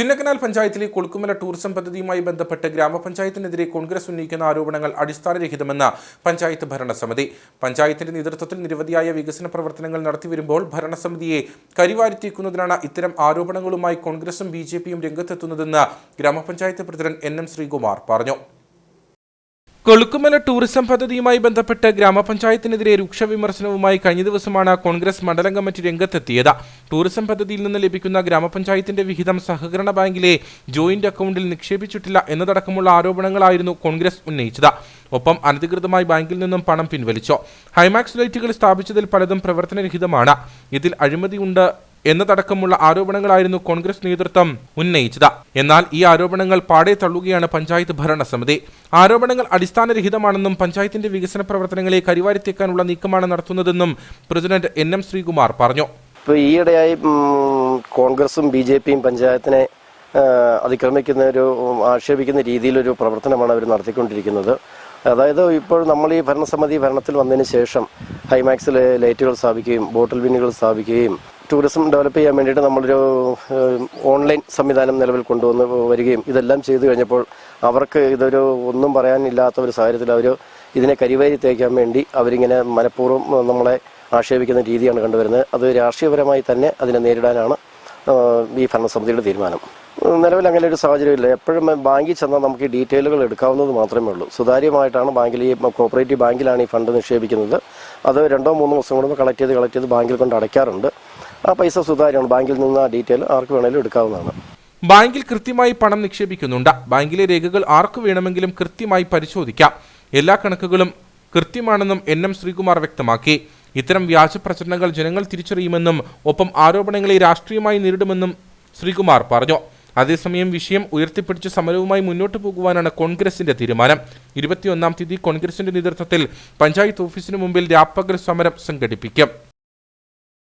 ചിന്നക്കനാൽ പഞ്ചായത്തിലെ കൊളുക്കുമല ടൂറിസം പദ്ധതിയുമായി ബന്ധപ്പെട്ട് ഗ്രാമപഞ്ചായത്തിനെതിരെ കോൺഗ്രസ് ഉന്നയിക്കുന്ന ആരോപണങ്ങൾ അടിസ്ഥാനരഹിതമെന്ന് പഞ്ചായത്ത് ഭരണസമിതി. പഞ്ചായത്തിന്റെ നേതൃത്വത്തിൽ നിരവധിയായ വികസന പ്രവർത്തനങ്ങൾ നടത്തിവരുമ്പോൾ ഭരണസമിതിയെ കരിവാരിത്തേക്കുന്നതിനാണ് ഇത്തരം ആരോപണങ്ങളുമായി കോൺഗ്രസും ബി ജെ പിയും രംഗത്തെത്തുന്നതെന്ന് ഗ്രാമപഞ്ചായത്ത് പ്രസിഡന്റ് എൻ എം ശ്രീകുമാർ പറഞ്ഞു. കൊളുക്കുമല ടൂറിസം പദ്ധതിയുമായി ബന്ധപ്പെട്ട് ഗ്രാമപഞ്ചായത്തിനെതിരെ രൂക്ഷ വിമർശനവുമായി കഴിഞ്ഞ ദിവസമാണ് കോൺഗ്രസ് മണ്ഡലം കമ്മിറ്റി രംഗത്തെത്തിയത്. ടൂറിസം പദ്ധതിയിൽ നിന്ന് ലഭിക്കുന്ന ഗ്രാമപഞ്ചായത്തിന്റെ വിഹിതം സഹകരണ ബാങ്കിലെ ജോയിന്റ് അക്കൗണ്ടിൽ നിക്ഷേപിച്ചിട്ടില്ല എന്നതടക്കമുള്ള ആരോപണങ്ങളായിരുന്നു കോൺഗ്രസ് ഉന്നയിച്ചത്. ഒപ്പം അനധികൃതമായി ബാങ്കിൽ നിന്നും പണം പിൻവലിച്ചു. ഹൈമാക്സ് ലൈറ്റുകൾ സ്ഥാപിച്ചതിൽ പലതും പ്രവർത്തനരഹിതമാണ്. ഇതിൽ അഴിമതിയുണ്ട് എന്നതടക്കമുള്ള ആരോപണങ്ങളായിരുന്നു കോൺഗ്രസ് നേതൃത്വം ഉന്നയിച്ചത്. എന്നാൽ ഈ ആരോപണങ്ങൾ പാടെ തള്ളുകയാണ് പഞ്ചായത്ത് ഭരണസമിതി. ആരോപണങ്ങൾ അടിസ്ഥാനരഹിതമാണെന്നും പഞ്ചായത്തിന്റെ വികസന പ്രവർത്തനങ്ങളെ കരിവാരിത്തേക്കാനുള്ള നീക്കമാണ് നടത്തുന്നതെന്നും പ്രസിഡന്റ് എൻ എം ശ്രീകുമാർ പറഞ്ഞു. ഈയിടെയായി കോൺഗ്രസും ബി ജെ പിയും പഞ്ചായത്തിനെ അതിക്രമിക്കുന്ന ഒരു ആക്ഷേപിക്കുന്ന രീതിയിലൊരു പ്രവർത്തനമാണ് അവർ നടത്തിക്കൊണ്ടിരിക്കുന്നത്. അതായത് ഇപ്പോൾ നമ്മൾ ഈ ഭരണസമിതി ഭരണത്തിൽ വന്നതിന് ശേഷം ഹൈമാക്സിൽ ലൈറ്റുകൾ സ്ഥാപിക്കുകയും ബോട്ടിൽ ബിന്നുകൾ സ്ഥാപിക്കുകയും ടൂറിസം ഡെവലപ്പ് ചെയ്യാൻ വേണ്ടിയിട്ട് നമ്മളൊരു ഓൺലൈൻ സംവിധാനം നിലവിൽ കൊണ്ടുവന്ന് വരികയും ഇതെല്ലാം ചെയ്തു കഴിഞ്ഞപ്പോൾ അവർക്ക് ഇതൊരു ഒന്നും പറയാനില്ലാത്ത ഒരു സാഹചര്യത്തിൽ അവർ ഇതിനെ കരിവാരി തേക്കാൻ വേണ്ടി അവരിങ്ങനെ മനഃപൂർവം നമ്മളെ ആക്ഷേപിക്കുന്ന രീതിയാണ് കണ്ടുവരുന്നത്. അത് രാഷ്ട്രീയപരമായി തന്നെ അതിനെ നേരിടാനാണ് ഈ ഭരണസമിതിയുടെ തീരുമാനം. നിലവിൽ അങ്ങനെ ഒരു സാഹചര്യമില്ല എപ്പോഴും ബാങ്കിൽ ചെന്നാൽ നമുക്ക് ഈ ഡീറ്റെയിലുകൾ എടുക്കാവുന്നത് മാത്രമേ ഉള്ളൂ. സുതാര്യമായിട്ടാണ് ബാങ്കിൽ ഈ കോപ്പറേറ്റീവ് ബാങ്കിലാണ് ഈ ഫണ്ട് നിക്ഷേപിക്കുന്നത്. അത് രണ്ടോ മൂന്നോ ദിവസം കൂടുമ്പോൾ കളക്ട് ചെയ്ത് കളക്ട് ചെയ്ത് ബാങ്കിൽ കൊണ്ട് അടയ്ക്കാറുണ്ട്. ആ പൈസ സുതാര്യമാണ്. ബാങ്കിൽ നിന്ന് ആ ഡീറ്റെയിൽ ആർക്ക് വേണമെങ്കിലും എടുക്കാവുന്നതാണ്. ബാങ്കിൽ കൃത്യമായി പണം നിക്ഷേപിക്കുന്നുണ്ട്. ബാങ്കിലെ രേഖകൾ ആർക്ക് വേണമെങ്കിലും കൃത്യമായി പരിശോധിക്കാം. എല്ലാ കണക്കുകളും കൃത്യമാണെന്നും എൻ എം ശ്രീകുമാർ വ്യക്തമാക്കി. ഇത്തരം വ്യാജ പ്രചരണങ്ങൾ ജനങ്ങൾ തിരിച്ചറിയുമെന്നും ഒപ്പം ആരോപണങ്ങളെ രാഷ്ട്രീയമായി നേരിടുമെന്നും ശ്രീകുമാർ പറഞ്ഞു. അതേസമയം വിഷയം ഉയർത്തിപ്പിടിച്ച് സമരവുമായി മുന്നോട്ടു പോകുവാനാണ് കോൺഗ്രസിന്റെ തീരുമാനം. ഇരുപത്തിയൊന്നാം തീയതി കോൺഗ്രസിന്റെ നേതൃത്വത്തിൽ പഞ്ചായത്ത് ഓഫീസിന് മുമ്പിൽ രാപ്പകൽ സമരം സംഘടിപ്പിക്കും.